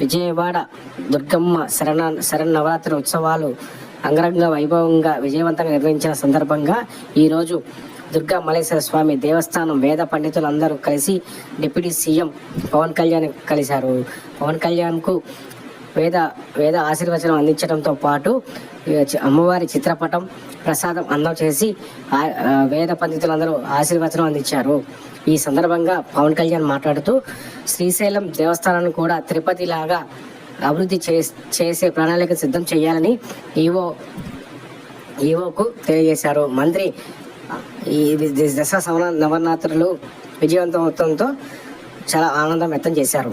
విజయవాడ దుర్గమ్మ శరణ శరణవరాత్రి ఉత్సవాలు అంగరంగ వైభవంగా విజయవంతంగా నిర్వహించిన సందర్భంగా ఈరోజు దుర్గా మలేశ్వర స్వామి దేవస్థానం వేద పండితులందరూ కలిసి డిప్యూటీ సీఎం పవన్ కళ్యాణ్ కలిశారు. పవన్ కళ్యాణ్కు వేద వేద ఆశీర్వచనం అందించడంతో పాటు అమ్మవారి చిత్రపటం ప్రసాదం అందం చేసి వేద పండితులందరూ ఆశీర్వచనం అందించారు. ఈ సందర్భంగా పవన్ కళ్యాణ్ మాట్లాడుతూ శ్రీశైలం దేవస్థానాన్ని కూడా తిరుపతి లాగా అభివృద్ధి చేసే ప్రణాళిక సిద్ధం చేయాలని ఈవో ఈవోకు తెలియజేశారు. మంత్రి ఈ దశ దసరా సవన నవరాత్రులు విజయవంతమవుతంతో చాలా ఆనందం వ్యక్తం చేశారు.